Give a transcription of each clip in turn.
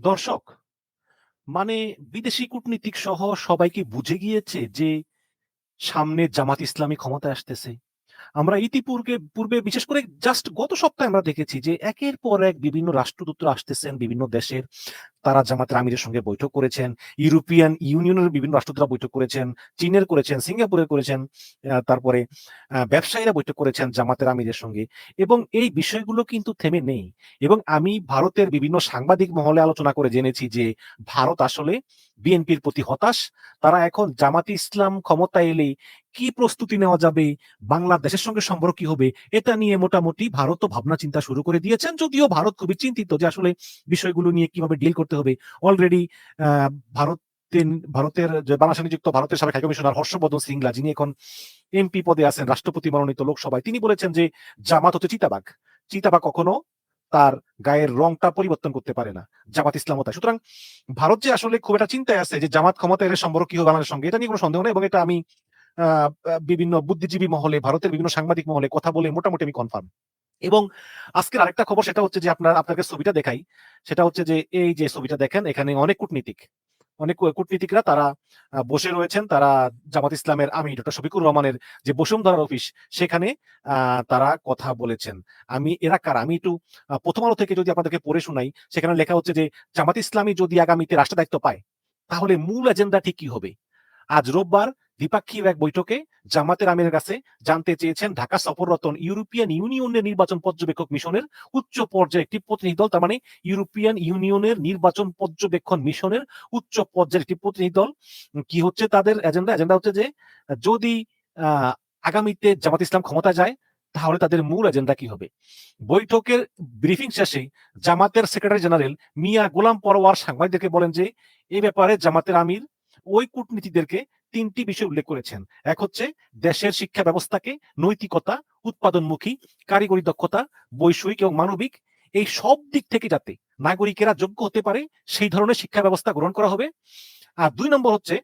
দর্শক মানে বিদেশি কূটনীতিক সহ সবাইকে বুঝে গিয়েছে যে সামনে জামাত ইসলামী ক্ষমতায় আসতেছে। আমরা ইতিপূর্বে পূর্বে বিশেষ করে জাস্ট গত সপ্তাহে আমরা দেখেছি যে একের পর এক বিভিন্ন রাষ্ট্রদূত আসতেছেন বিভিন্ন দেশের। তারা জামাতের আমিরের সঙ্গে বৈঠক করেছেন, ইউরোপিয়ান ইউনিয়নের বিভিন্ন রাষ্ট্রদূতরা বৈঠক করেছেন, চীনের করেছেন, সিঙ্গাপুরের করেছেন তারপরে ব্যবসায়ীরা বৈঠক করেছেন জামাতের আমিরের সঙ্গে। এবং এই বিষয়গুলো কিন্তু থেমে নেই। এবং আমি ভারতের বিভিন্ন সাংবাদিক মহলে আলোচনা করে জেনেছি যে ভারত আসলে বিএনপির প্রতি হতাশ। তারা এখন জামাতি ইসলাম ক্ষমতা এলে কি প্রস্তুতি নেওয়া যাবে? বাংলাদেশের সঙ্গে সম্পর্ক কি হবে? এটা নিয়ে মোটামুটি ভারতও ভাবনা চিন্তা শুরু করে দিয়েছেন। যদিও ভারত খুবই চিন্তিত যে আসলে বিষয়গুলো নিয়ে কীভাবে ডিল করতে হবে। অলরেডি ভারত ভারতের যে বাংলাদেশে নিযুক্ত ভারতের সাবেক হাইকমিশনার হর্ষবর্ধন সিংলা, যিনি এখন এমপি পদে আছেন, রাষ্ট্রপতি মনোনীত লোকসভায়, তিনি বলেছেন যে জামাত হচ্ছে চিতাবাঘ। চিতাবাঘ কখনো তার গায়ের রংটা পরিবর্তন করতে পারে না। জামাত ইসলামও তাই। সুতরাং ভারত যে আসলে খুব একটা চিন্তায় আছে যে জামাত ক্ষমতা এলে সম্পর্ক কি হবে বাংলাদেশের সঙ্গে, এটা নিয়ে কোনো সন্দেহ নেই এবং এটা আমি বিভিন্ন বুদ্ধিজীবী মহলে, ভারতের বিভিন্ন সাংবাদিক মহলে কথা বলে মোটামুটি আমি কনফার্ম এবং আজকের আরেকটা খবর সেটা হচ্ছে যে আপনার, আপনাকে ছবিটা দেখাই। সেটা হচ্ছে যে এই যে ছবিটা দেখেন, এখানে অনেক কূটনীতিক। অনেক কূটনীতিকরা তারা বসে রয়েছেন। তারা জামাত ইসলামের আমি ডক্টর শফিকুর রহমানের যে বসুন্ধরার অফিস, সেখানে তারা কথা বলেছেন। আমি, এরা কারা? আমি একটু প্রথম আলো থেকে যদি আপনাদেরকে পড়ে শোনাই, সেখানে লেখা হচ্ছে যে জামাত ইসলামী যদি আগামীতে রাষ্ট্র দায়িত্ব পায়, তাহলে মূল এজেন্ডা ঠিক কি হবে? আজ রোববার দ্বিপাক্ষিক এক বৈঠকে জামাতের আমিরের কাছে জানতে চেয়েছেন ঢাকা সফররত ইউরোপিয়ান ইউনিয়নের নির্বাচন পর্যবেক্ষক মিশনের উচ্চ পর্যায়ে একটি প্রতিনিধি দল, তার মানে ইউরোপিয়ান ইউনিয়নের নির্বাচন পর্যবেক্ষণ মিশনের উচ্চ পর্যায়ের একটি প্রতিনিধি দল। কি হচ্ছে তাদের এজেন্ডা এজেন্ডা হচ্ছে যে, যদি আগামীতে জামাত ইসলাম ক্ষমতা যায়, তাহলে তাদের মূল এজেন্ডা কি হবে? বৈঠকের ব্রিফিং শেষে জামাতের সেক্রেটারি জেনারেল মিয়া গোলাম পরোয়ার সাংবাদিকদেরকে বলেন যে এই ব্যাপারে জামাতের আমির ওই কূটনীতিদেরকে তিনটি বিষয় উল্লেখ করেছেন। এক হচ্ছে দেশের শিক্ষা ব্যবস্থাকে নৈতিকতা, উৎপাদনমুখী, কারিগরি দক্ষতা বৈষয়িক এবং মানবিক এই সব দিক থেকে যাতে নাগরিকেরা যোগ্য হতে পারে, সেই ধরনের শিক্ষা ব্যবস্থা গ্রহণ করা হবে। আর দুই নম্বর হচ্ছে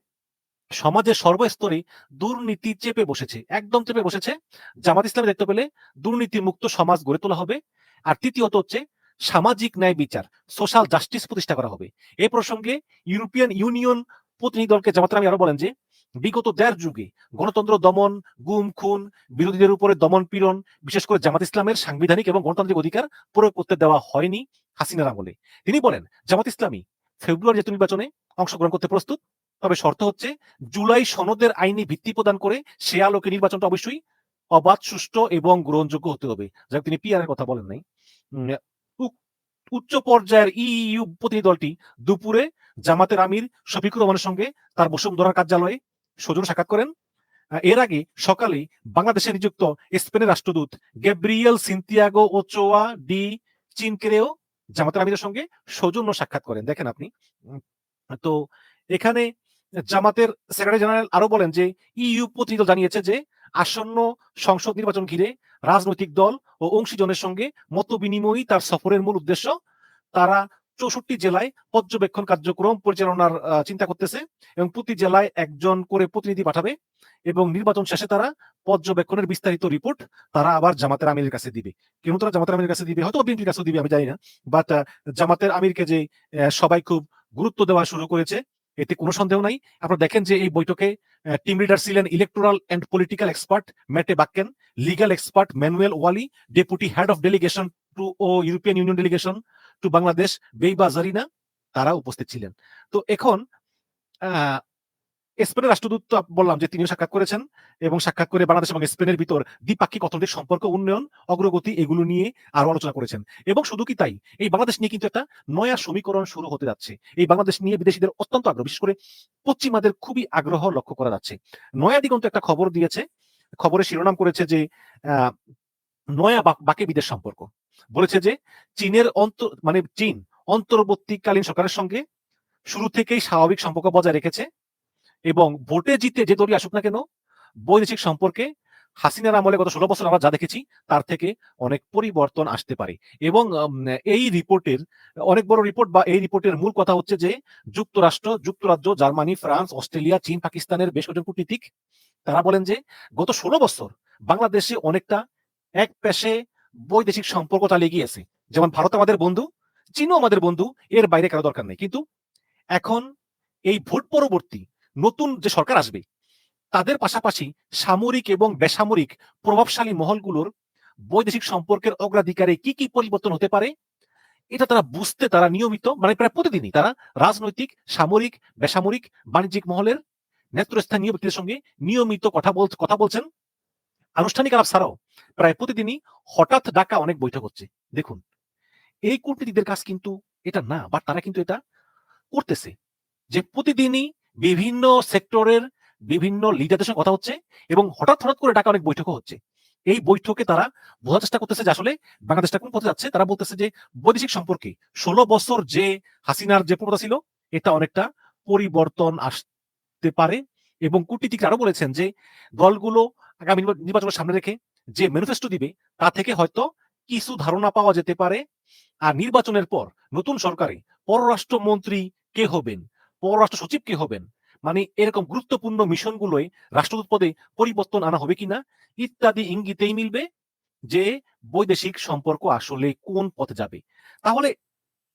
সমাজের সর্বস্তরে দুর্নীতি চেপে বসেছে, একদম চেপে বসেছে। জামাত ইসলামের দেখতে পেলে দুর্নীতি মুক্ত সমাজ গড়ে তোলা হবে। আর তৃতীয়ত হচ্ছে সামাজিক ন্যায় বিচার, সোশ্যাল জাস্টিস প্রতিষ্ঠা করা হবে। এই প্রসঙ্গে ইউরোপিয়ান ইউনিয়ন প্রতিনিধি দলকে জামাত আমি আরও বলেন যে বিগত দেড় যুগে গণতন্ত্র দমন, গুম, খুন, বিরোধীদের উপরে দমন পীড়ন, বিশেষ করে জামাত ইসলামের সাংবিধানিক এবং গণতান্ত্রিক অধিকার প্রয়োগ করতে দেওয়া হয়নি হাসিনার আমলে। তিনি বলেন, জামাত ইসলামী ফেব্রুয়ারি জাতীয় নির্বাচনে অংশগ্রহণ করতে প্রস্তুত, তবে শর্ত হচ্ছে জুলাই সনদের আইনি ভিত্তি প্রদান করে সে আলোকে নির্বাচনটা অবশ্যই অবাধ, সুষ্ঠু এবং গ্রহণযোগ্য হতে হবে। যাক, তিনি পিআর এর কথা বলেন নাই। উচ্চ পর্যায়ের ইইউ প্রতিনিধি দলটি দুপুরে জামাতের আমির শফিকুর রহমানের সঙ্গে তার বসুন্ধরার কার্যালয়ে সজোর সাক্ষাৎ করেন। এর আগে সকালে বাংলাদেশে নিযুক্ত স্পেনের রাষ্ট্রদূত গ্যাব্রিয়েল সিন্তিয়াগো ওচোয়া ডি চিনকেরেও জামাতের আমিরের সঙ্গে সৌজন্য সাক্ষাৎ করেন। দেখেন আপনি। তো এখানে জামাতের সেক্রেটারি জেনারেল আরও বলেন যে ইইউ প্রতিনিধি জানিয়েছে যে, আসন্ন সংসদ নির্বাচন ঘিরে রাজনৈতিক দল ও অংশীজনের সঙ্গে মত বিনিময়ই তার সফরের মূল উদ্দেশ্য। তারা চৌষট্টি জেলায় পর্যবেক্ষণ কার্যক্রম পরিচালনার চিন্তা করতেছে এবং প্রতি জেলায় একজন করে প্রতিনিধি পাঠাবে এবং নির্বাচন শেষে তারা পর্যবেক্ষণের বিস্তারিত রিপোর্ট তারা আবার জামাতের আমিরের কাছে দিবে। কেন তারা জামাতের আমিরের কাছে দিবে, হয়তো বিএনপির কাছে দিবে, আমি জানি না। বাট জামাতের আমিরকে যে সবাই খুব গুরুত্ব দেওয়া শুরু করেছে, এতে কোনো সন্দেহ নাই। আপনারা দেখেন যে এই বৈঠকে টিম লিডার ছিলেন electoral and political expert Mette Bakken legal expert Manuel Wally deputy head of delegation to the European Union delegation to Bangladesh Baiba Zarina তারা উপস্থিত ছিলেন। তো এখন স্পেনের রাষ্ট্রদূত বললাম যে তিনিও সাক্ষাৎ করেছেন এবং সাক্ষাৎ করে বাংলাদেশ এবং স্পেনের ভিতর দ্বিপাক্ষিক অর্থনৈতিক সম্পর্ক, উন্নয়ন, অগ্রগতি এগুলো নিয়ে আরও আলোচনা করেছেন। এবং শুধু কি তাই, এই বাংলাদেশ নিয়ে কিন্তু একটা নয়া সমীকরণ শুরু হতে যাচ্ছে। এই বাংলাদেশ নিয়ে বিদেশিদের অত্যন্ত আগ্রহ, বিশেষ করে পশ্চিমাদের খুবই আগ্রহ লক্ষ্য করা যাচ্ছে। নয়া দিগন্ত একটা খবর দিয়েছে খবরে শিরোনাম করেছে যে নয়া বাকে বিদেশ সম্পর্ক। বলেছে যে চীনের অন্তর মানে চীন অন্তর্বর্তীকালীন সরকারের সঙ্গে শুরু থেকেই স্বাভাবিক সম্পর্ক বজায় রেখেছে এবং ভোটে জিতে যে দলই আসুক না কেন, বৈদেশিক সম্পর্কে হাসিনার আমলে গত ষোলো বছর আমরা যা দেখেছি, তার থেকে অনেক পরিবর্তন আসতে পারে এবং এই রিপোর্টের, অনেক বড় রিপোর্ট বা এই রিপোর্টের মূল কথা হচ্ছে যে যুক্তরাষ্ট্র, যুক্তরাজ্য, জার্মানি, ফ্রান্স, অস্ট্রেলিয়া, চীন, পাকিস্তানের বেশ কয়েকজন কূটনীতিক, তারা বলেন যে গত ষোলো বছর বাংলাদেশে অনেকটা এক পেশে বৈদেশিক সম্পর্ক চালিয়ে গিয়েছে। যেমন ভারত আমাদের বন্ধু, চীনও আমাদের বন্ধু, এর বাইরে কারও দরকার নেই। কিন্তু এখন এই ভোট পরবর্তী নতুন যে সরকার আসবে, তাদের পাশাপাশি সামরিক এবং বেসামরিক প্রভাবশালী মহলগুলোর বৈদেশিক সম্পর্কের অগ্রাধিকারে কি কি পরিবর্তন হতে পারে, এটা তারা বুঝতে, তারা নিয়মিত মানে প্রায় প্রতিদিনই তারা রাজনৈতিক, সামরিক, বেসামরিক, বাণিজ্যিক মহলের নেতৃস্থানীয় ব্যক্তিদের সঙ্গে নিয়মিত কথা বল, কথা বলছেন। আনুষ্ঠানিক আলাপ ছাড়াও প্রায় প্রতিদিনই হঠাৎ ডাকা অনেক বৈঠক হচ্ছে। দেখুন, এই কূটনীতিকদের কাজ কিন্তু এটা না বাট তারা কিন্তু এটা করতেছে যে প্রতিদিনই বিভিন্ন সেক্টরের বিভিন্ন লিডারদের সঙ্গে কথা হচ্ছে এবং হঠাৎ হঠাৎ করে ডাকা অনেক বৈঠকও হচ্ছে। এই বৈঠকে তারা বোঝার চেষ্টা করতেছে যে আসলে বাংলাদেশটা কোন পথে যাচ্ছে। তারা বলতেছে যে বৈদেশিক সম্পর্কে ষোলো বছর যে হাসিনার যে প্রবণতা ছিল, এটা অনেকটা পরিবর্তন আসতে পারে এবং কূটনীতিক আরও বলেছেন যে দলগুলো আগামী নির্বা- নির্বাচনের সামনে রেখে যে ম্যানিফেস্টো দিবে, তা থেকে হয়তো কিছু ধারণা পাওয়া যেতে পারে। আর নির্বাচনের পর নতুন সরকারে পররাষ্ট্রমন্ত্রী কে হবেন? পররাষ্ট্র সচিব কে হবেন? মানে এরকম গুরুত্বপূর্ণ মিশনগুলোয় রাষ্ট্রদূত পদে পরিবর্তন আনা হবে কিনা, ইত্যাদি ইঙ্গিতেই মিলবে যে বৈদেশিক সম্পর্ক আসলে কোন পথে যাবে। তাহলে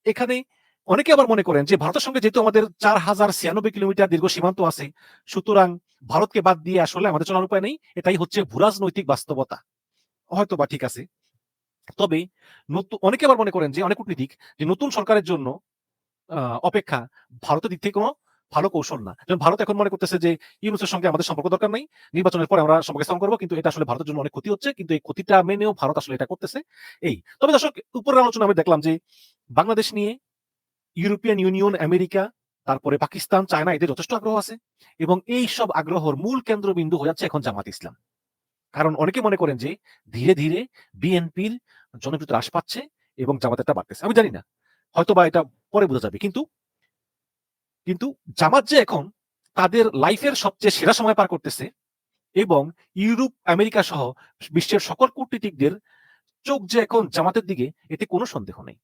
এখানে অনেকে আবার মনে করেন যে ভারতের সঙ্গে যেহেতু আমাদের চার হাজার ছিয়ানব্বই কিলোমিটার দীর্ঘ সীমান্ত আছে, সুতরাং ভারতকে বাদ দিয়ে আসলে আমাদের চলার উপায় নেই, এটাই হচ্ছে ভূরাজনৈতিক বাস্তবতা। হয়তো বা ঠিক আছে। তবে নতুন অনেকে আবার মনে করেন যে, অনেক কূটনীতিক যে নতুন সরকারের জন্য অপেক্ষা ভারতের দিক থেকে কোনো ভালো কৌশল না। যেমন ভারত এখন মনে করতেছে যে, ইউনুসের সঙ্গে আমাদের সম্পর্ক দরকার নাই, নির্বাচনের পরে আমরা সম্পর্ক স্থাপন করব, কিন্তু এটা আসলে ভারতের জন্য অনেক ক্ষতি হচ্ছে, কিন্তু এই ক্ষতিটা মেনেও ভারত আসলে এটা করতেছে। এই, তবে দর্শক, উপরের আলোচনা আমি দেখলাম যে, বাংলাদেশ নিয়ে ইউরোপিয়ান ইউনিয়ন, আমেরিকা, তারপরে পাকিস্তান, চায়না, এদের যথেষ্ট আগ্রহ আছে এবং এই সব আগ্রহর মূল কেন্দ্রবিন্দু হয়ে যাচ্ছে এখন জামাত ইসলাম। কারণ অনেকে মনে করেন যে ধীরে ধীরে বিএনপির জনপ্রিয়তা হ্রাস পাচ্ছে এবং জামাতেরটা বাড়তেছে। আমি জানি না হয়তো বা এটা পরে বোঝা যাবে। কিন্তু কিন্তু জামাত যে এখন তাদের লাইফের সবচেয়ে সেরা সময় পার করতেছে এবং ইউরোপ, আমেরিকা সহ বিশ্বের সকল কূটনীতিকদের চোখ যে এখন জামাতের দিকে, এতে কোনো সন্দেহ নেই।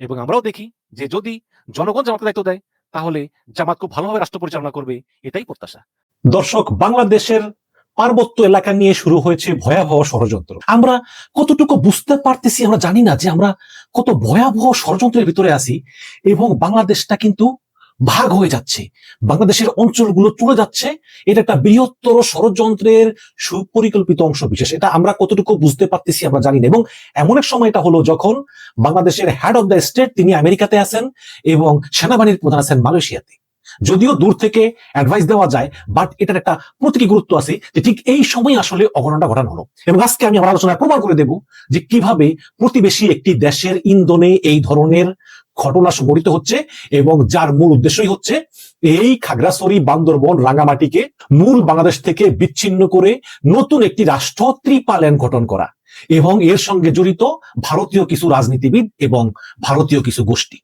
এবং আমরাও দেখি যে যদি জনগণ জামাতের দায়িত্ব দেয়, তাহলে জামাত খুব ভালোভাবে রাষ্ট্র পরিচালনা করবে, এটাই প্রত্যাশা। দর্শক, বাংলাদেশের পার্বত্য এলাকা নিয়ে শুরু হয়েছে ভয়াবহ ষড়যন্ত্র। আমরা কতটুকু বুঝতে পারতেছি আমরা জানি না যে আমরা কত ভয়াবহ ষড়যন্ত্রের ভিতরে আছি এবং বাংলাদেশটা কিন্তু ভাগ হয়ে যাচ্ছে। বাংলাদেশের অঞ্চলগুলো চলে যাচ্ছে। এটা একটা বৃহত্তর ষড়যন্ত্রের সুপরিকল্পিত অংশ বিশেষ। এটা আমরা কতটুকু বুঝতে পারতেছি আমরা জানি না। এবং এমন এক সময় এটা হলো যখন বাংলাদেশের হেড অফ দ্য স্টেট তিনি আমেরিকাতে আছেন এবং সেনাবাহিনীর প্রধান আছেন মালয়েশিয়াতে। যদিও দূর থেকে অ্যাডভাইস দেওয়া যায় বাট এটার একটা প্রতীকী গুরুত্ব আছে যে ঠিক এই সময় আসলে অঘটনটা ঘটানো হলো। এবং আজকে আমি আমার আলোচনায় প্রমাণ করে দেব যে কীভাবে প্রতিবেশী একটি দেশের ইন্ধনে এই ধরনের ঘটনা সংঘটিত হচ্ছে এবং যার মূল উদ্দেশ্যই হচ্ছে এই খাগড়াছড়ি, বান্দরবন, রাঙামাটিকে মূল বাংলাদেশ থেকে বিচ্ছিন্ন করে নতুন একটি রাষ্ট্র ত্রিপালন গঠন করা এবং এর সঙ্গে জড়িত ভারতীয় কিছু রাজনীতিবিদ এবং ভারতীয় কিছু গোষ্ঠী।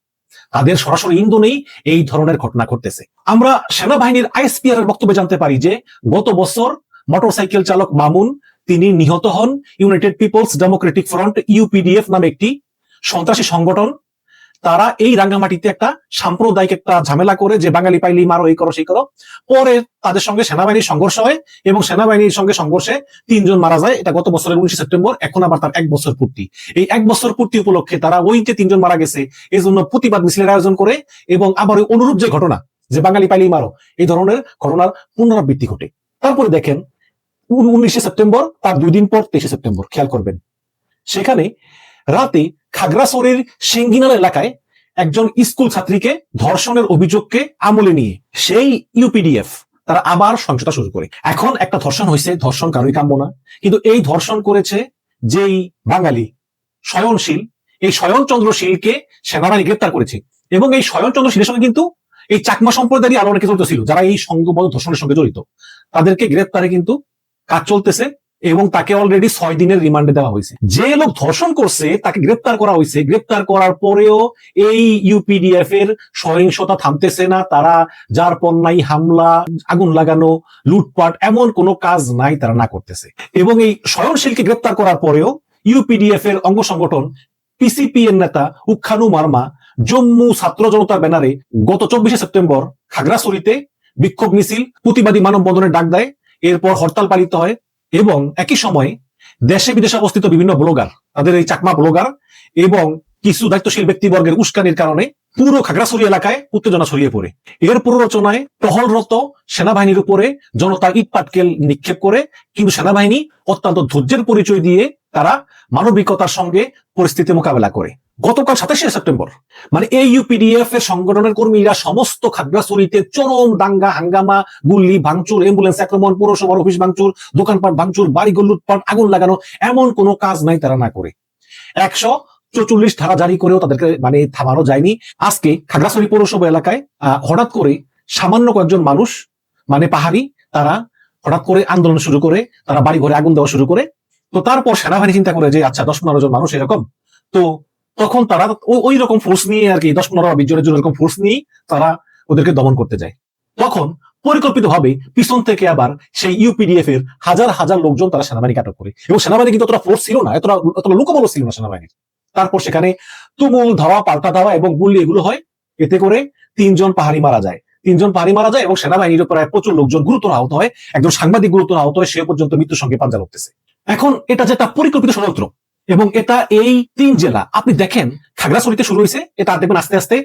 তাদের সরাসরি ইন্ধনেই এই ধরনের ঘটনা ঘটতেছে। আমরা সেনাবাহিনীর আইএসপিআর এর বক্তব্যে জানতে পারি যে গত বছর মোটরসাইকেল চালক মামুন, তিনি নিহত হন United People's Democratic Front UPDF নামে একটি সন্ত্রাসী সংগঠন তারা এই রাঙ্গামাটিতে একটা সাম্প্রদায়িক একটা ঝামেলা করে যে বাঙালি পাইলি মারো, এই করো, সেই করো। পরে তাদের সঙ্গে সেনাবাহিনীর সংঘর্ষ হয় এবং সেনাবাহিনীর সঙ্গে সংঘর্ষে তিনজন মারা যায়। এটা গত বছরের উনিশে সেপ্টেম্বর, এখন আবার তার এক বছর পূর্তি। এই এক বছর পূর্তি উপলক্ষে তারা ওই যে তিনজন মারা গেছে এই জন্য প্রতিবাদ মিছিলের আয়োজন করে এবং আবার ওই অনুরূপ যে ঘটনা, যে বাঙালি পাইলি মারো, এই ধরনের ঘটনার পুনরাবৃত্তি ঘটে। তারপরে দেখেন উনিশে সেপ্টেম্বর, তার দুই দিন পর তেইশে সেপ্টেম্বর, খেয়াল করবেন। সেখানে রাতে খাগড়াছড়ির সিঙ্গিনাল এলাকায় একজন স্কুল ছাত্রীকে ধর্ষণের অভিযোগকে আমলে নিয়ে সেই ইউপিডিএফ তারা আবার সহিংসতা শুরু করে। এখন একটা ধর্ষণ হয়েছে, ধর্ষণ কারোই কাম্য না। কিন্তু এই ধর্ষণ করেছে যেই বাঙালি স্বয়নশীল এই স্বয়নচন্দ্র শীলকে সেনাবাহিনী গ্রেপ্তার করেছে। এবং এই স্বয়নচন্দ্র শীলের সঙ্গে কিন্তু এই চাকমা সম্প্রদায়েরই আরও অনেকে জড়িত ছিল, যারা এই সংঘবদ্ধ ধর্ষণের সঙ্গে জড়িত। তাদেরকে গ্রেপ্তারে কিন্তু কাজ চলতেছে। এবং তাকে অলরেডি ছয় দিনের রিমান্ডে দেওয়া হয়েছে। যে লোক ধর্ষণ করছে তাকে গ্রেপ্তার করা হয়েছে। গ্রেপ্তার করার পরেও এই ইউপিডিএফ এর সহিংসতা থামতেছে না। তারা যার পণ্যায় হামলা আগুন লাগানো লুটপাট এমন কোনো কাজ নাই তারা না করতেছে। এবং এই স্বয়ংশীলকে গ্রেপ্তার করার পরেও ইউপিডিএফ এর অঙ্গ সংগঠন পিসিপি এর নেতা উখানু মার্মা জম্মু ছাত্র জনতার ব্যানারে গত চব্বিশে সেপ্টেম্বর খাগড়াছড়িতে বিক্ষোভ মিছিল প্রতিবাদী মানববন্ধনের ডাক দেয়। এরপর হরতাল পালিত হয়। এবং একই সময় দেশে বিদেশে অবস্থিত বিভিন্ন ব্লগার, তাদের এই চাকমা ব্লগার এবং কিছু দায়িত্বশীল ব্যক্তিবর্গের উস্কানির কারণে পুরো খাগড়াছড়ি এলাকায় উত্তেজনা ছড়িয়ে পড়ে। এর প্ররোচনায় টহলরত সেনাবাহিনীর উপরে জনতা ইট পাটকেল নিক্ষেপ করে কিন্তু সেনাবাহিনী অত্যন্ত ধৈর্যের পরিচয় দিয়ে তারা মানবিকতার সঙ্গে পরিস্থিতি মোকাবেলা করে। গতকাল সাতাশে সেপ্টেম্বর মানে এই ইউপিডিএফ এর সংগঠনের কর্মীরা সমস্ত খাগড়াছড়িতে চরম দাঙ্গা, হাঙ্গামা গুল্লি ভাঙচুর অ্যাম্বুলেন্স আক্রমণ, পৌরসভার অফিস ভাঙচুর, দোকানপাট ভাঙচুর, বাড়িঘর লুটপাট, আগুন লাগানো, এমন কোনো কাজ নাই তারা না করে। একশো চৌচল্লিশ ধারা জারি করেও তাদেরকে মানে থামানো যায়নি। আজকে খাগড়াছড়ি পৌরসভা এলাকায় হঠাৎ করে সামান্য কয়েকজন মানুষ মানে পাহাড়ি, তারা হঠাৎ করে আন্দোলন শুরু করে, তারা বাড়ি ঘরে আগুন দেওয়া শুরু করে তো তারপর সেনাবাহিনী চিন্তা করে যে আচ্ছা দশ পনেরো জন মানুষ এরকম, তো তখন তারা ওই- রকম ফোর্স নিয়ে আর কি, দশ পনেরো বিশ জনের জন্য এরকম ফোর্স নিয়ে তারা ওদেরকে দমন করতে যায়। তখন পরিকল্পিতভাবে পিছন থেকে আবার সেই ইউপিডিএফ এর হাজার হাজার লোকজন তারা সেনাবাহিনীকে আটক করে। এবং সেনাবাহিনী কিন্তু অতটা ফোর্স ছিল না, এতটা অতটা লোকবল ছিল না সেনাবাহিনীর তারপর সেখানে তুমুল ধাওয়া, পাল্টা ধাওয়া এবং গুলি এগুলো হয়। এতে করে তিনজন পাহাড়ি মারা যায়। তিনজন পাহাড়ি মারা যায় এবং সেনাবাহিনীর প্রায় প্রচুর লোকজন গুরুতর আহত হয়। একজন সাংবাদিক গুরুতর আহত হয়, সে পর্যন্ত মৃত্যুর সঙ্গে পাঞ্জা লড়তেছে এখন এটা যেটা পরিকল্পিত ষড়যন্ত্র এবং এটা এই তিন জেলা, আপনি দেখেন, খাগড়াছড়িতে শুরু হয়েছে, এটা দেখবেন আস্তে আস্তে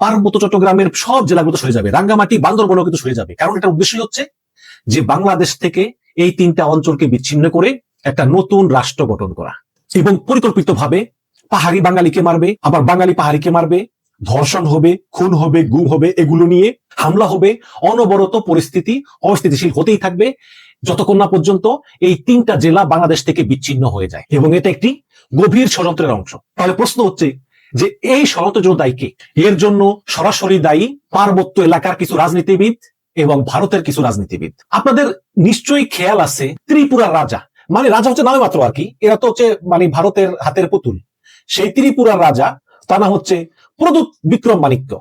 পার্বত্য চট্টগ্রামের সব জেলাগুলো সরে যাবে, রাঙ্গামাটি, বান্দরবনও কিন্তু সরে যাবে। কারণ এটা উদ্দেশ্য হচ্ছে যে বাংলাদেশ থেকে এই তিনটা অঞ্চলকে বিচ্ছিন্ন করে একটা নতুন রাষ্ট্র গঠন করা এবং পরিকল্পিতভাবে পাহাড়ি বাঙালিকে মারবে, আবার বাঙালি পাহাড়িকে মারবে, ধর্ষণ হবে, খুন হবে, গুম হবে, এগুলো নিয়ে হামলা হবে, অনবরত পরিস্থিতি অস্থিতিশীল হতেই থাকবে যতক্ষণ না পর্যন্ত এই তিনটা জেলা বাংলাদেশ থেকে বিচ্ছিন্ন হয়ে যায়। এবং এটা একটি গভীর ষড়যন্ত্রের অংশ। তাহলে প্রশ্ন হচ্ছে যে এই ষড়যন্ত্রের জন্য দায়ী কে? এর জন্য সরাসরি দায়ী পার্বত্য এলাকার কিছু রাজনীতিবিদ এবং ভারতের কিছু রাজনীতিবিদ। আপনাদের নিশ্চয়ই খেয়াল আছে ত্রিপুরার রাজা। মানে রাজা হচ্ছে নামে মাত্র আর কি। এরা তো হচ্ছে মানে ভারতের হাতের পুতুল। সেই ত্রিপুরার রাজা তা না হচ্ছে প্রদূত বিক্রম মাণিক্য।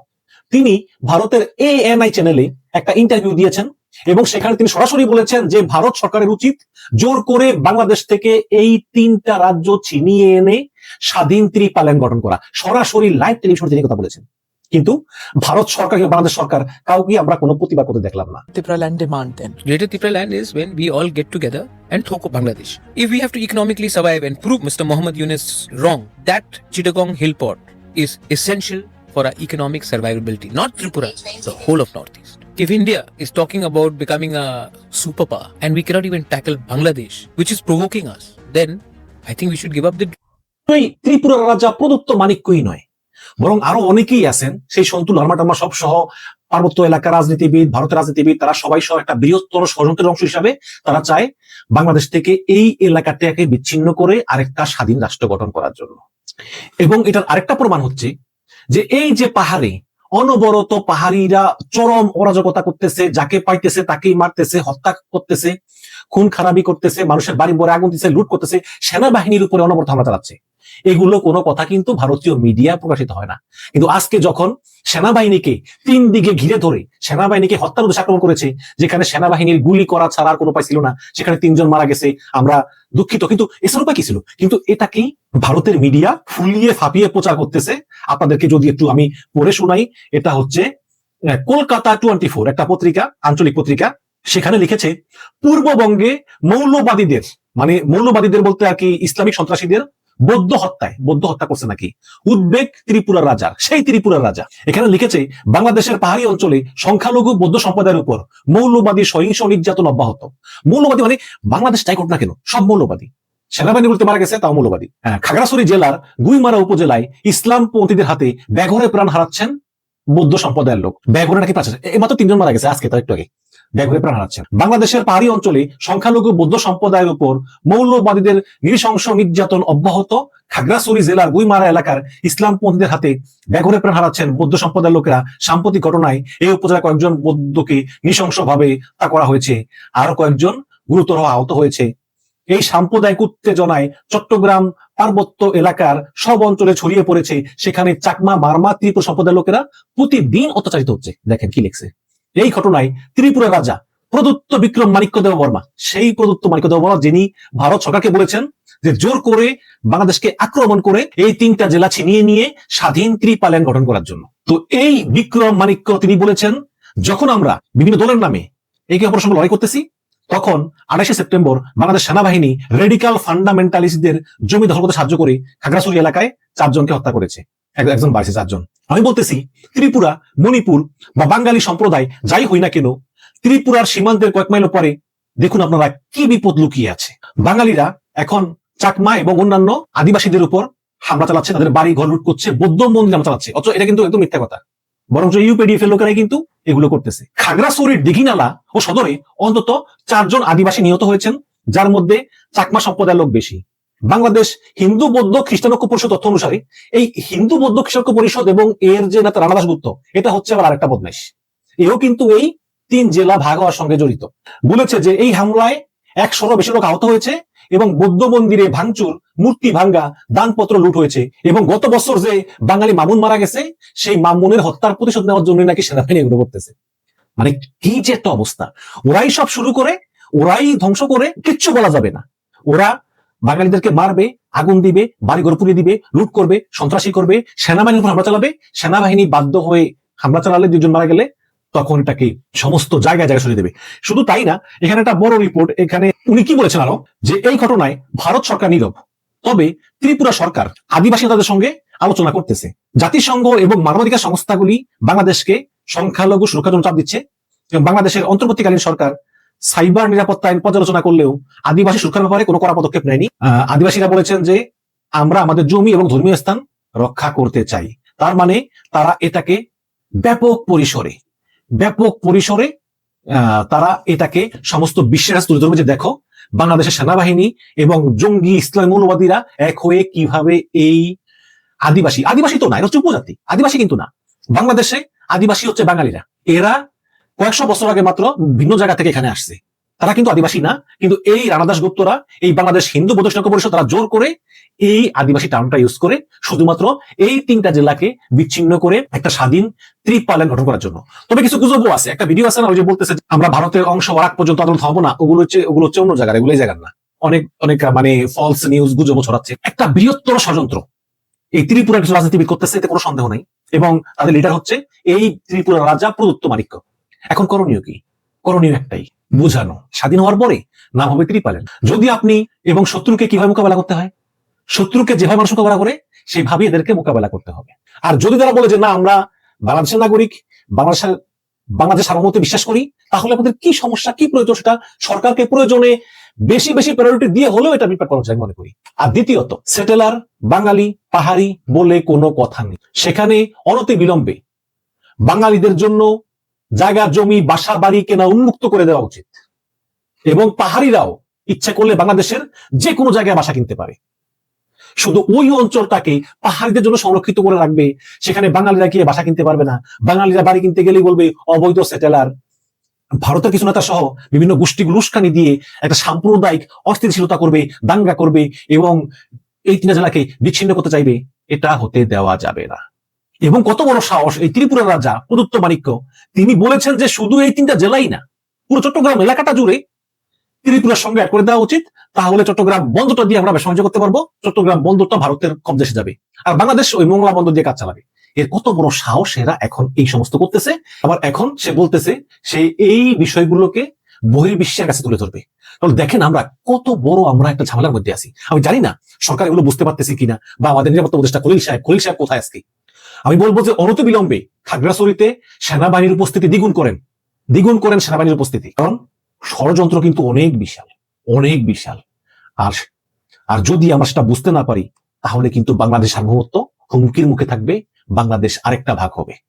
তিনি ভারতের এএনআই চ্যানেলে একটা ইন্টারভিউ দিয়েছেন। এবং সেখানে তিনি সরাসরি বলেছেন যে ভারত সরকারের উচিত জোর করে বাংলাদেশ থেকে এই তিনটা রাজ্য ছিনিয়ে এনে স্বাধীন ত্রিপালেন গঠন করা। সরাসরি লাইভ টেলিভিশনে তিনি কথা বলেছেন। কিন্তু ভারত সরকার বাংলাদেশ সরকার কাউকে আমরা কোনো প্রতিবাদ করতে দেখলাম না। Tripura land demand then greater Tripura land is when we all get together and talk Bangladesh if we have to economically survive and prove mister Mohammad Yunus wrong that Chittagong hill port is essential for a economic survivability not Tripura the whole of North East If India is talking about becoming a superpower and we cannot even tackle Bangladesh, which is provoking us, then I think we should give up the ত্রিপুরার রাজা প্রদত্ত মানিক্যই নয় বরং আরও অনেকেই আছেন সেই সন্তু লার্মা সব সহ পার্বত্য এলাকার রাজনীতিবিদ ভারতের রাজনীতিবিদ তারা সবাই সহ একটা বৃহত্তর ষড়যন্ত্রের অংশ হিসাবে তারা চায় বাংলাদেশ থেকে এই এলাকাটাকে বিচ্ছিন্ন করে আরেকটা স্বাধীন রাষ্ট্র গঠন করার জন্য। এবং এটার আরেকটা প্রমাণ হচ্ছে যে এই যে পাহাড়ে অনবরত পাহাড়িরা চরম অরাজকতা করতেছে, যাকে পাইতেছে তাকেই মারতেছে, হত্যা করতেছে, খুন খারাপি করতেছে, মানুষের বাড়ি বড় আগুন দিচ্ছে লুট করতেছে, সেনাবাহিনীর উপরে অনবরত হামলা চালাচ্ছে। এগুলো কোনো কথা কিন্তু ভারতীয় মিডিয়া প্রকাশিত হয় না। কিন্তু আজকে যখন সেনাবাহিনীকে তিন দিকে ঘিরে ধরে সেনাবাহিনীকে হত্যার উদ্দেশ্যে আক্রমণ করেছে, যেখানে সেনাবাহিনীর গুলি করা ছাড়া কোনো উপায় ছিল না, সেখানে তিনজন মারা গেছে, আমরা দুঃখিত। কিন্তু এছাড়া উপায় কি ছিল? কিন্তু এটাকেই ভারতের মিডিয়া ফুলিয়ে ফাঁপিয়ে প্রচার করতেছে। আপনাদেরকে যদি একটু আমি পড়ে শোনাই, এটা হচ্ছে কলকাতা টোয়েন্টি ফোর, একটা পত্রিকা, আঞ্চলিক পত্রিকা, সেখানে লিখেছে, পূর্ববঙ্গে মৌলবাদীদের মানে মৌলবাদীদের বলতে আর কি ইসলামিক সন্ত্রাসীদের বৌদ্ধ হত্যায় বৌদ্ধ হত্যা করছে নাকি? উদ্বেগ ত্রিপুরার রাজার সেই ত্রিপুরার রাজা। এখানে লিখেছে বাংলাদেশের পাহাড়ি অঞ্চলে সংখ্যালঘু বৌদ্ধ সম্প্রদায়ের উপর মৌলবাদী সহিংস নির্যাতন অব্যাহত। মৌলবাদী মানে বাংলাদেশ যাই করুক না কেন সব মৌলবাদী। সেনাবাহিনী বলতে মারা গেছে তাও মৌলবাদী। হ্যাঁ, খাগড়াছড়ি জেলার গুইমারা উপজেলায় ইসলামপন্থীদের হাতে ব্যাঘরে প্রাণ হারাচ্ছেন বৌদ্ধ সম্প্রদায়ের লোক। ব্যাঘরে নাকি প্রাণ এই মাত্র তিনজন মারা গেছে আজকে তার একটু আগে। ব্যাঘরে প্রাণ হারাচ্ছেন বাংলাদেশের পাহাড়ি অঞ্চলে সংখ্যালঘু বৌদ্ধ সম্প্রদায়ের উপর মৌলবাদীদের নৃশংস নির্যাতন অব্যাহত। খাগড়াছড়ি জেলার গুইমারা এলাকার ইসলামপন্থীদের হাতে ব্যাঘরে প্রাণ হারাচ্ছেন বৌদ্ধ সম্প্রদায়ের লোকেরা। সাম্প্রতিক ঘটনায় এই উপজেলার কয়েকজন বৌদ্ধকে নৃশংসভাবে হত্যা করা হয়েছে। আরও কয়েকজন গুরুতর আহত হয়েছে। এই সাম্প্রদায়িক উত্তেজনায় চট্টগ্রাম পার্বত্য এলাকার সব অঞ্চলে ছড়িয়ে পড়েছে। সেখানে চাকমা, মারমা, ত্রিপুরা সম্প্রদায়ের লোকেরা প্রতিদিন অত্যাচারিত হচ্ছে। দেখেন কি লিখছে। এই ঘটনায় ত্রিপুরা রাজা প্রদত্ত বিক্রম মাণিক্য দেব বর্মা, সেই প্রদত্ত মাণিক্য দেব বর্মা যিনি ভারত সরকারকে বলেছেন যে জোর করে বাংলাদেশকে আক্রমণ করে এই তিনটা জেলা ছিনিয়ে নিয়ে স্বাধীন ত্রিপাল্যান্ড গঠন করার জন্য। তো এই বিক্রম মাণিক্য তিনি বলেছেন, যখন আমরা বিভিন্ন দলের নামে একে অপরের সঙ্গে লড়াই করতেছি, তখন আঠাশে সেপ্টেম্বর বাংলাদেশ সেনাবাহিনী রেডিকাল ফান্ডামেন্টালিস্টদের জমি দখল করতে সাহায্য করে খাগড়াছড়ি এলাকায় চারজনকে হত্যা করেছে। একজন বাড়ছে, চারজন। আমি বলতেছি, ত্রিপুরা, মণিপুর বা বাঙালি সম্প্রদায় যাই হই না কেন, ত্রিপুরার সীমান্তের কয়েক মাইল পরে দেখুন আপনারা কি বিপদ লুকিয়ে আছে। বাঙালিরা এখন চাকমা এবং অন্যান্য আদিবাসীদের উপর হামলা চালাচ্ছে, তাদের বাড়ি ঘর লুট করছে, বৌদ্ধ মন্দির হামলা চালাচ্ছে। অথচ এটা কিন্তু একদম মিথ্যা কথা। বরং ইউপিডিএফ এর লোকেরাই কিন্তু এগুলো করতেছে। খাগড়াছড়ির দিঘিনালা ও সদরে অন্তত চারজন আদিবাসী নিহত হয়েছেন, যার মধ্যে চাকমা সম্প্রদায়ের লোক বেশি। বাংলাদেশ হিন্দু বৌদ্ধ খ্রিস্টান ঐক্য পরিষদ তথ্য অনুসারে, এই হিন্দু বৌদ্ধ খ্রিস্টান পরিষদ এবং এর যে নেতা রানাদাস গুপ্ত এটা হচ্ছে আবার আরেকটা বদমাইশ। এও কিন্তু এই তিন জেলা ভাগ হওয়ার সঙ্গে জড়িত। বলেছে যে এই হামলায় একশোরও বেশি লোক আহত হয়েছে এবং বৌদ্ধ মন্দিরে ভাঙচুর, মূর্তি ভাঙ্গা, দানপত্র লুট হয়েছে এবং গত বছর যে বাঙালি মামুন মারা গেছে, সেই মামুনের হত্যার প্রতিশোধ নেওয়ার জন্য নাকি সেনাবাহিনী এগুলো করতেছে। মানে কি যে একটা অবস্থা। ওরাই সব শুরু করে, ওরাই ধ্বংস করে কিচ্ছু বলা যাবে না। ওরা বাঙালিদেরকে মারবে, আগুন দিবে বাড়ি ঘর পুড়িয়ে দিবে, লুট করবে, সন্ত্রাসী করবে, সেনাবাহিনীর উপর হামলা চালাবে, সেনাবাহিনী বাধ্য হয়ে হামলা চালালে দুজন মারা গেলে তখন এটাকে সমস্ত জায়গায় জায়গায় সরিয়ে দেবে। শুধু তাই না, এখানে একটা বড় রিপোর্ট এখানে উনি কি বলেছেন আরও? যে এই ঘটনায় ভারত সরকার নীরব। তবে ত্রিপুরা সরকার আদিবাসী তাদের সঙ্গে আলোচনা করতেছে। জাতিসংঘ এবং মানবাধিকার সংস্থাগুলি বাংলাদেশকে সংখ্যালঘু সুরক্ষার জন্য চাপ দিচ্ছে এবং বাংলাদেশের অন্তর্বর্তীকালীন সরকার সাইবার নিরাপত্তা আইন পর্যালোচনা করলেও আদিবাসী সুরক্ষার ব্যাপারে কোনো কড়া পদক্ষেপ নেয়নি। আদিবাসীরা বলেছেন যে আমরা আমাদের জমি এবং ধর্মীয় স্থান রক্ষা করতে চাই। তার মানে তারা এটাকে ব্যাপক পরিসরে ব্যাপক পরিসরে তারা এটাকে সমস্ত বিশ্বের তুলে ধরবে যে দেখো, বাংলাদেশের সেনাবাহিনী এবং জঙ্গি ইসলাম মৌলবাদীরা এক হয়ে কীভাবে এই আদিবাসী আদিবাসী তো না এটা হচ্ছে উপজাতি, আদিবাসী কিন্তু না। বাংলাদেশে আদিবাসী হচ্ছে বাঙালিরা। এরা কয়েকশো বছর আগে মাত্র ভিন্ন জায়গা থেকে এখানে আসছে। তারা কিন্তু আদিবাসী না, কিন্তু এই রানাদাস গুপ্তরা, এই বাংলাদেশ হিন্দু সংখ্যা পরিষদ, তারা জোর করে এই আদিবাসী টার্মটা ইউজ করে শুধুমাত্র এই তিনটা জেলাকে বিচ্ছিন্ন করে একটা স্বাধীন ত্রিপালেন গঠন করার জন্য। তবে কিছু গুজবও আছে। একটা ভিডিও আছে না, ওই যে বলতেছে আমরা ভারতের অংশ আগ পর্যন্ত আন্দোলন থামবো না, ওগুলো হচ্ছে ওগুলো হচ্ছে অন্য জায়গার এগুলো জায়গার না। অনেক অনেক মানে ফলস নিউজ গুজবও ছড়াচ্ছে। একটা বৃহত্তর ষড়যন্ত্র। এই ত্রিপুরার কিছু রাজনীতিবিদ করতেছে, এতে কোনো সন্দেহ নাই। এবং তাদের লিডার হচ্ছে এই ত্রিপুরার রাজা প্রদত্ত মানিক্য এখন করণীয় কি? করণীয় একটাই, বুঝানো। স্বাধীন হওয়ার পরে নাম হবে ত্রিপালেন যদি আপনি এবং শত্রুকে কীভাবে মোকাবেলা করতে হয়? শত্রুকে যেভাবে মানুষ মোকাবেলা করে সেইভাবে এদেরকে মোকাবেলা করতে হবে। আর যদি তারা বলে যে, না, আমরা বাংলাদেশের নাগরিক, বাংলাদেশের বাংলাদেশ সার্বভৌমত্বে বিশ্বাস করি, তাহলে আমাদের কি সমস্যা, কি প্রয়োজন সেটা সরকারকে প্রয়োজনে বেশি বেশি প্রায়োরিটি দিয়ে হলেও এটা বিপাক করা যায় মনে করি। আর দ্বিতীয়ত সেটেলার বাঙালি, পাহাড়ি বলে কোনো কথা নেই। সেখানে অনতি বিলম্বে বাঙালিদের জন্য জায়গা জমি, বাসা, বাড়ি কেনা উন্মুক্ত করে দেওয়া উচিত। এবং পাহাড়িরাও ইচ্ছা করলে বাংলাদেশের যে কোনো জায়গায় বাসা কিনতে পারে। শুধু ওই অঞ্চলটাকে পাহাড়িদের জন্য সংরক্ষিত করে রাখবে, সেখানে বাঙালিরা গিয়ে বাসা কিনতে পারবে না। বাঙালিরা বাড়ি কিনতে গেলেই বলবে, অবৈধ সেটেলার ভারতের কিছু নেতা সহ বিভিন্ন গোষ্ঠীগুলো উস্কানি দিয়ে একটা সাম্প্রদায়িক অস্থিতিশীলতা করবে, দাঙ্গা করবে এবং এই তিনটা জেলাকে বিচ্ছিন্ন করতে চাইবে, এটা হতে দেওয়া যাবে না। এবং কত বড় সাহস এই ত্রিপুরার রাজা প্রদত্ত মাণিক্য। তিনি বলেছেন যে শুধু এই তিনটা জেলাই না, পুরো চট্টগ্রাম এলাকাটা জুড়ে ত্রিপুরার সঙ্গে করে দেওয়া উচিত। তাহলে চট্টগ্রাম বন্দরটা দিয়ে আমরা বাণিজ্য করতে পারব। চট্টগ্রাম বন্দরটা ভারতের কবদেশে যাবে। আর বাংলাদেশ ওই মোংলা বন্দর দিয়ে কাজ চালাবে। এর কত বড় সাহস এরা এখন এই সমস্ত করতেছে। আবার এখন সে বলতেছে, সে এই বিষয়গুলোকে বহির্বিশ্বের কাছে তুলে ধরবে। তাহলে দেখেন আমরা কত বড় আমরা একটা ঝামেলার মধ্যে আছি। আমি জানি না, সরকার এগুলো বুঝতে পারতেছি কিনা, বা আমাদের নিরাপত্তা উপদেষ্টা খলিল সাহেব খলিল সাহেব কোথায় আজকে? আমি বলব যে অনতবিলম্বে খাগড়াছড়িতে সেনাবাহিনীর উপস্থিতি দ্বিগুণ করেন। দ্বিগুণ করেন সেনাবাহিনীর উপস্থিতি। কারণ ষড়যন্ত্র কিন্তু অনেক বিশাল অনেক বিশাল। আর আর যদি আমরা সেটা বুঝতে না পারি, তাহলে কিন্তু বাংলাদেশ সার্বভৌমত্ব হুমকির মুখে থাকবে, বাংলাদেশ আরেকটা ভাগ হবে।